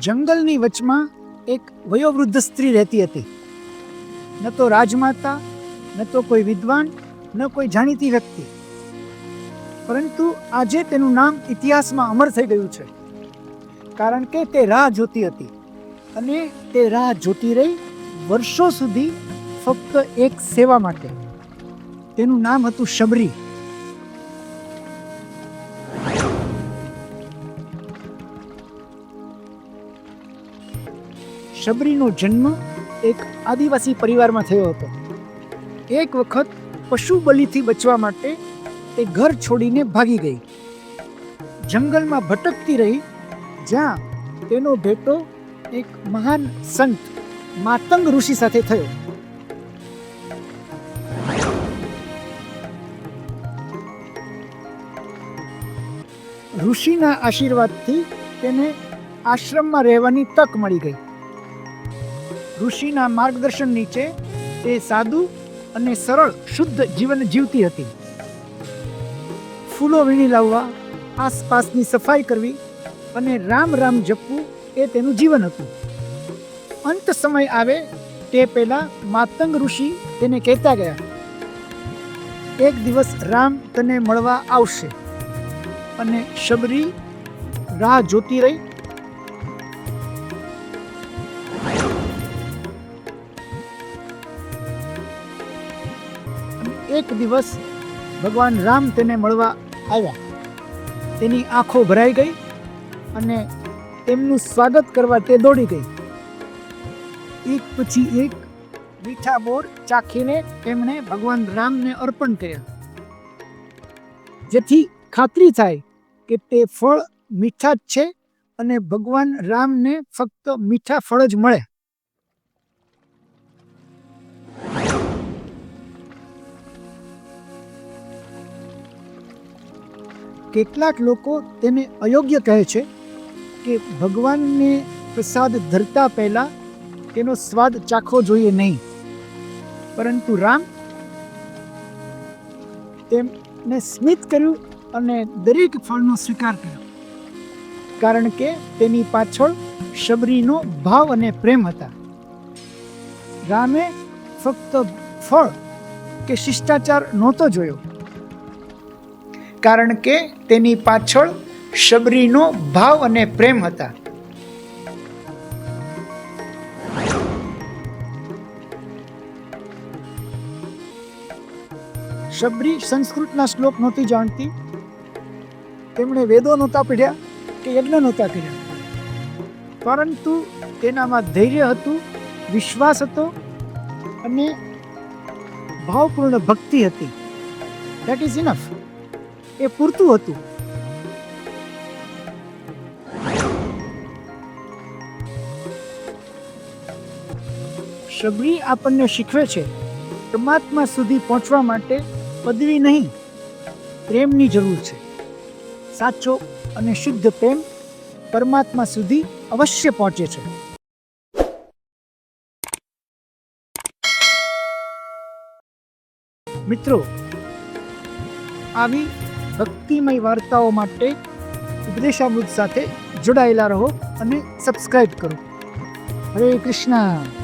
જંગલની વચમાં એક વયોવૃદ્ધ સ્ત્રી રહેતી હતી. ન તો રાજમાતા, ન તો કોઈ વિદ્વાન, ન કોઈ જાણીતી વ્યક્તિ. પરંતુ આજે તેનું નામ ઇતિહાસમાં અમર થઈ ગયું છે. કારણ કે તે રાહ જોતી હતી અને તે રાહ જોતી રહી વર્ષો સુધી ફક્ત એક સેવા માટે. તેનું નામ હતું શબરી. શબરીનો જન્મ એક આદિવાસી પરિવારમાં થયો હતો. એક વખત પશુ બલિથી બચવા માટે તે ઘર છોડીને ભાગી ગઈ. જંગલમાં ભટકતી રહી, જ્યાં તેનો ભેટો એક મહાન સંત માતંગ ઋષિ સાથે થયો. ઋષિના આશીર્વાદથી તેને આશ્રમમાં રહેવાની તક મળી ગઈ. ઋષિના માર્ગદર્શન નીચે તે સાદું અને સરળ શુદ્ધ જીવન જીવતી હતી. ફૂલો વીણી લાવવા, આસપાસની સફાઈ કરવી અને રામ રામ જપવું એ તેનું જીવન હતું. અંત સમય આવે તે પહેલા માતંગ ઋષિ તેને કહેતા ગયા, એક દિવસ રામ તને મળવા આવશે. અને શબરી રાહ જોતી રહી. એક દિવસ ભગવાન રામ તેને મળવા આવ્યા. તેની આંખો ભરાઈ ગઈ અને તેમનું સ્વાગત કરવા તે દોડી ગઈ. એક પછી એક મીઠા બોર ચાખીને તેમણે ભગવાન રામને અર્પણ કર્યા. જેથી ખાતરી થાય કે તે ફળ મીઠા જ છે અને ભગવાન રામને ફક્ત મીઠા ફળ જ મળે. કેટલાક લોકો તેને અયોગ્ય કહે છે કે ભગવાનને પ્રસાદ ધરતા પહેલાં તેનો સ્વાદ ચાખવો જોઈએ નહીં. પરંતુ રામ તેમને સ્મિત કર્યું અને દરેક ફળનો સ્વીકાર કર્યો. કારણ કે તેની પાછળ શબરીનો ભાવ અને પ્રેમ હતા. રામે ફક્ત ફળ કે શિષ્ટાચાર નહોતો જોયો. કારણ કે તેની પાછળ શબરીનો ભાવ અને પ્રેમ હતા. શબરી સંસ્કૃતના શ્લોક નહોતી જાણતી. તેમણે વેદો નહોતા પીડ્યા કે યજ્ઞ નહોતા કર્યા. પરંતુ તેનામાં ધૈર્ય હતું, વિશ્વાસ હતો અને ભાવપૂર્ણ ભક્તિ હતી. દેટ ઇઝ ઇનફ એ પૂરતું હતું. શબરી આપણને શીખવે છે, પરમાત્મા સુધી પહોંચવા માટે પદવી નહીં, પ્રેમની જરૂર છે. સાચો અને શુદ્ધ પ્રેમ પરમાત્મા સુધી અવશ્ય પહોંચે છે. મિત્રો, આવી ભક્તિમય વાર્તાઓ માટે ઉપદેશામૃત સાથે જોડાયેલા રહો અને સબસ્ક્રાઈબ કરો. હરે કૃષ્ણ.